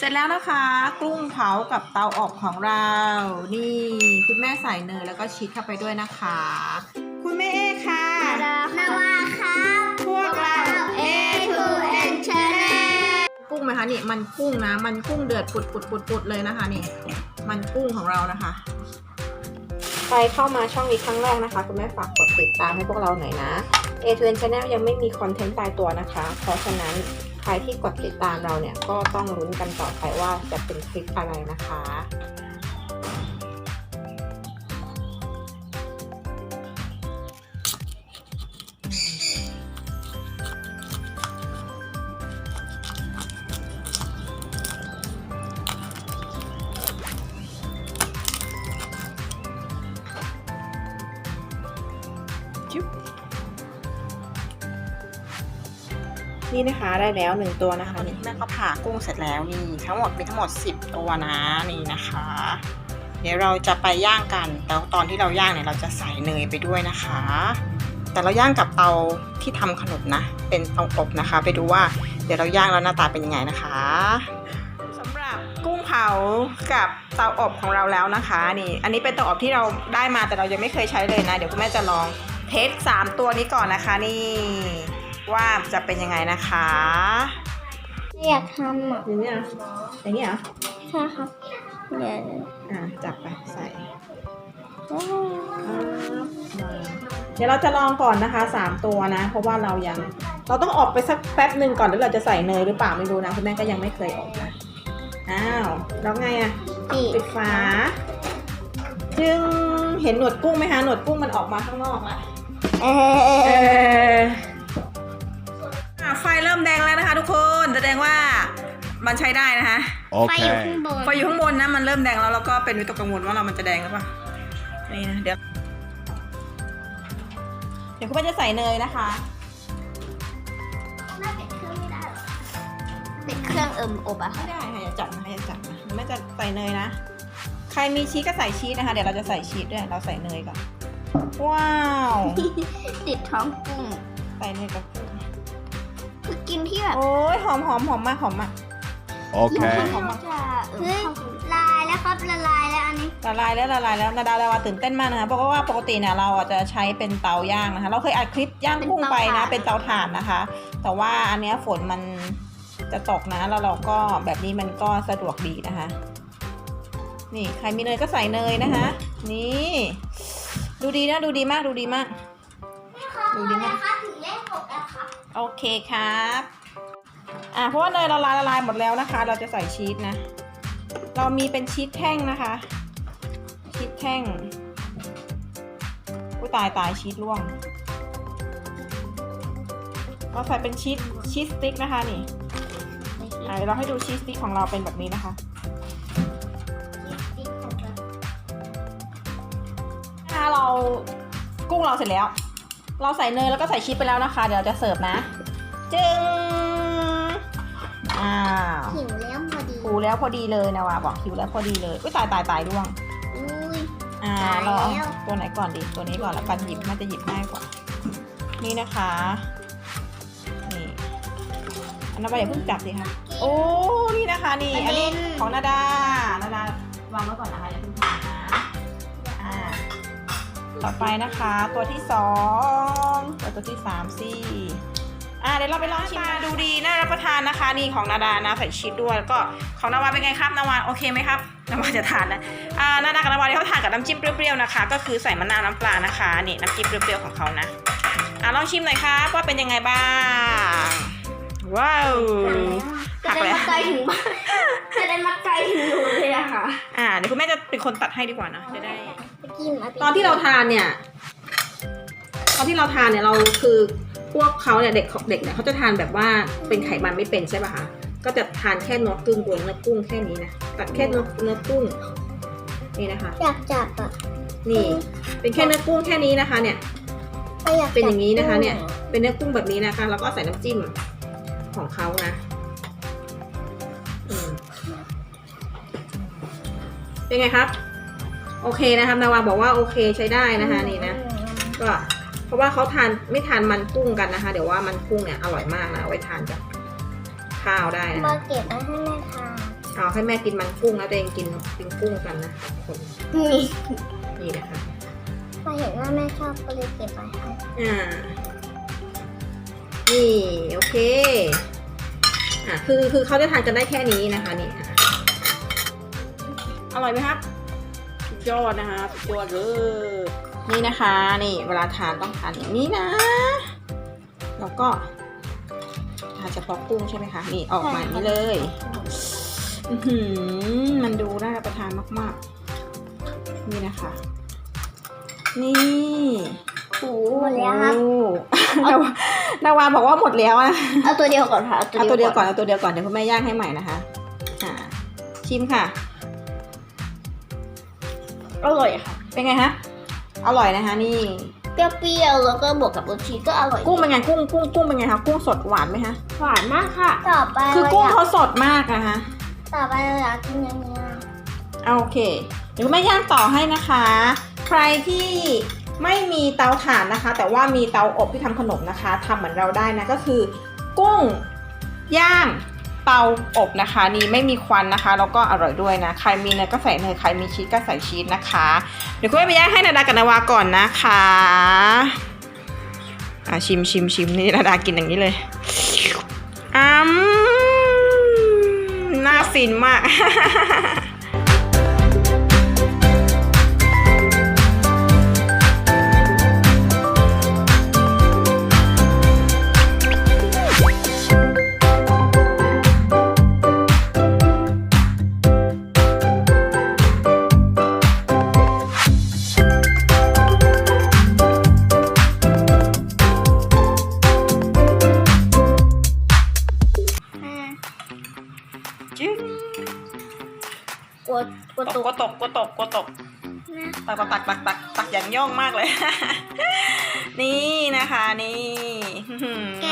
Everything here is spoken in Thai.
เสร็จแล้วนะคะ กุ้งเผากับเตาอบของเรา นี่คุณแม่ใส่เนยแล้วก็ชีสเข้าไปด้วยนะคะ คุณแม่เอค่ะนาวาครับพวกเรา A to N Channel กุ้งไหมคะนี่มันกุ้งนะ มันกุ้งเดือดปุดปุดปุดปุดเลยนะคะนี่ มันกุ้งของเรานะคะ ใครเข้ามาช่องนี้ครั้งแรกนะคะ คุณแม่ฝากกดติดตามให้พวกเราหน่อยนะ A to N Channel ยังไม่มีคอนเทนต์ตายตัวนะคะ เพราะฉะนั้น ใครที่กดติดตามเราเนี่ยก็ต้องลุ้นกันต่อไปว่าจะเป็นคลิปอะไรนะคะ นี่นะคะได้แล้วหนึ่งตัวนะคะนี่แม่ก็ผ่ากุ้งเสร็จแล้วนี่ทั้งหมดมีทั้งหมด 10 ตัวนะนี่นะคะ เดี๋ยวเราจะไปย่างกันแต่ตอนที่เราย่างเนี่ยเราจะใส่เนยไปด้วยนะคะ แต่เราย่างกับเตาที่ทำขนมนะ เป็นเตาอบนะคะ ไปดูว่าเดี๋ยวเราย่างแล้วหน้าตาเป็นยังไงนะคะสำหรับกุ้งเผากับเตาอบของเราแล้วนะคะนี่อันนี้เป็นเตาอบที่เราได้มาแต่เรายังไม่เคยใช้เลยนะ เดี๋ยวคุณแม่จะลองเทสสามตัวนี้ก่อนนะคะนี่ ว่าจะเป็นยังไงนะคะอยากทำอะอย่างนี้อะอย่างนี้เหรอใช่ครับเดี๋ยวอะจับไปใส่เดี๋ยวเราจะลองก่อนนะคะสามตัวนะ เพราะว่าเรายัง เราต้องออกไปสักแป๊บหนึ่งก่อนแล้วเราจะใส่เนยหรือเปล่าไม่รู้นะคุณแม่ก็ยังไม่เคยออกนะอ้าวแล้วไงอะปีปิดฝาจึงเห็นหนวดกุ้งไหมคะหนวดกุ้งมันออกมาข้างนอกละเอเออออะไฟ เริ่มแดงแล้วนะคะ ทุกคนแสดงว่ามันใช้ได้นะคะไฟอยู่ Okay. ข้างบนไฟอยู่ข้างบนนะมันเริ่มแดงแล้วแล้วก็เป็นวิตกกังวลว่าเรามันจะแดงหรือเปล่านี่นะเดี๋ยวเดี๋ยวคุณแม่จะใส่เนยนะคะ น่าปิดเครื่องไม่ได้หรอปิดเครื่องเอิ่มอบอะค่ะไม่ได้ค่ะอย่าจับนะคะอย่าจับนะคุณแม่จะใส่เนยนะ ใครมีชีสก็ใส่ชีสนะคะ เดี๋ยวเราจะใส่ชีสด้วย เราใส่เนยก่อน ว้าว ติดท้องกุ้ง ใส่เนยกับกุ้งคือ กินที่แบบโอ้ยหอมหอมหอมมากหอมมาก Okay. ของมันจะเฮ้ยลายแล้วครับละลายแล้วอันนี้ละลายแล้วละลายแล้วนาดาดาวาตื่นเต้นมากนะคะเพราะว่าปกติเนี่ยเราอะจะใช้เป็นเตาย่างนะคะ เราเคยอัดคลิปย่างกุ้งไปนะ เป็นเตาถ่านนะคะ แต่ว่าอันเนี้ยฝนมันจะตกนะ แล้วเราก็แบบนี้มันก็สะดวกดีนะคะ นี่ใครมีเนยก็ใส่เนยนะคะ นี่ ดูดีนะดูดีมากดูดีมาก ดูดีมาก ครับ โอเคครับอ่าเพราะว่าเนยละลายละลายหมดแล้วนะคะ เราจะใส่ชีสนะ เรามีเป็นชีสแท่งนะคะ ชีสแท่งอุ้ยตายตายชีสร่วงเราใส่เป็นชีสชีสสติ๊กนะคะนี่อ่าเดี๋ยวเราให้ดูชีสสติ๊กของเราเป็นแบบนี้นะคะถ้าเรากุ้งเราเสร็จแล้ว เราใส่เนยแล้วก็ใส่ชีสไปแล้วนะคะ เดี๋ยวเราจะเสิร์ฟนะ จึงอ้าวหิวแล้วพอดีหิวแล้วพอดีเลยนะวาบอกหิวแล้วพอดีเลยอุ้ยตายตายตายร่วงอุ้ยอ่าตายเราเอาแล้วตัวไหนก่อนดีตัวนี้ก่อนแล้วกันหยิบน่าจะหยิบง่ายกว่า นี่นะคะนี่อันนั้นไปอย่าเพิ่งจับสิคะโอ้นี่นะคะนี่อันนี้ของนาดานาดาวางไว้ก่อนนะคะ ต่อไปนะคะ ตัวที่สองตัวตัวที่สามสิอ่าเดี๋ยวเราไปลองชิมดูดีน่ารับประทานนะคะ นี่ของนาดานะใส่ชีสด้วยแล้วก็ของนาวาเป็นไงครับนาวาโอเคไหมครับนาวาจะทานนะอ่านาดากับนาวาที่เขาทานกับน้ำจิ้มเปรี้ยวๆนะคะ ก็คือใส่มะนาวน้ำปลานะคะนี่น้ำจิ้มเปรี้ยวๆของเขานะอ่าลองชิมหน่อยครับว่าเป็นยังไงบ้างว้าวจะหักได้แล้วมาไกลถึงบ้านจะได้มาไกลถึงหนูเลย อะค่ะอ่าเดี๋ยวคุณแม่จะเป็นคนตัดให้ดีกว่านะจะได้ไปกินมาตอนที่เราทานเนี่ย ตอนที่เราทานเนี่ยเราคือพวกเขาเนี่ยเด็กเด็กเนี่ยเขาจะทานแบบว่าเป็นไขมันไม่เป็นใช่ป่ะคะก็จะทานแค่เนื้อกุ้งตัวเนื้อกุ้งแค่นี้นะตัดแค่เนื้อเนื้อกุ้งนี่นะคะ อยากจับอะนี่ เป็นแค่เนื้อกุ้งแค่นี้นะคะ เนี่ยก็อยากจับเป็นอย่างนี้นะคะ เนี่ย เป็นเนื้อกุ้งแบบนี้นะคะ แล้วก็ใส่น้ำจิ้มของเขานะ เป็นไงครับ โอเคนะครับนาวาบอกว่าโอเคใช้ได้นะคะนี่นะก็เพราะว่าเขาทานไม่ทานมันกุ้งกันนะคะ เดี๋ยวว่ามันกุ้งเนี่ยอร่อยมากนะเอาไว้ทานกับข้าวได้นะมาคะเก็บไว้ให้แม่ทานเอาให้แม่กินมันกุ้งแล้วตัวเองกินกินกุ้งกันนะคนนี่นี่นะคะมาเห็นว่าแม่ชอบก็เลยเก็บไว้ให้อ่านี่โอเคอะคือคือเขาจะทานกันได้แค่นี้นะคะนี่อะ อร่อยไหมครับสุดยอดนะคะสุดยอดเลยนี่นะคะนี่เวลาทานต้องทานอย่างนี้นะ แล้วก็ทานเฉพาะกุ้งใช่ไหมคะนี่ออกมาอย่างนี้เลยอือหือมันดูน่ารับประทานมากๆ นี่นะคะ นี่โอ้หมดแล้วครับโอ้นาวานาวาบอกว่าหมดแล้วนะเอาตัวเดียวก่อนค่ะเอาตัวเดียวก่อนเอาตัวเดียวก่อนเดี๋ยวคุณแม่ย่างให้ใหม่นะคะอ่าชิมค่ะ อร่อยค่ะ เป็นไงฮะ อร่อยนะคะนี่ เปรี้ยวๆแล้วก็บวกกับรสชีสก็อร่อยกุ้งเป็นไงกุ้งกุ้งกุ้งเป็นไงคะกุ้งสดหวานไหมคะหวานมากค่ะ ต่อไปคือกุ้งเรายากเขาสดมากนะคะต่อไปเราอยากกินอย่างนี้เอาโอเค เดี๋ยวคุณแม่ย่างต่อให้นะคะ ใครที่ไม่มีเตาถ่านนะคะ แต่ว่ามีเตาอบที่ทำขนมนะคะทำเหมือนเราได้นะก็คือ กุ้งย่าง เตาอบนะคะ นี่ไม่มีควันนะคะแล้วก็อร่อยด้วยนะ ใครมีเนยก็ใส่เนยใครมีชีสก็ใส่ชีสนะคะ เดี๋ยวคุณแม่ไปย่างให้นาดากับนาวาก่อนนะคะอะชิมชิมชิมนี่นาดากินอย่างนี้เลยอืมน่าฟินมาก จึ๊งกลัวกลัวตตุกกก็ตกก็ตกก็ตกนะตักตักตักตักตักตักอย่างย่องมากเลย นี่นะคะ นี่อื้อหือแก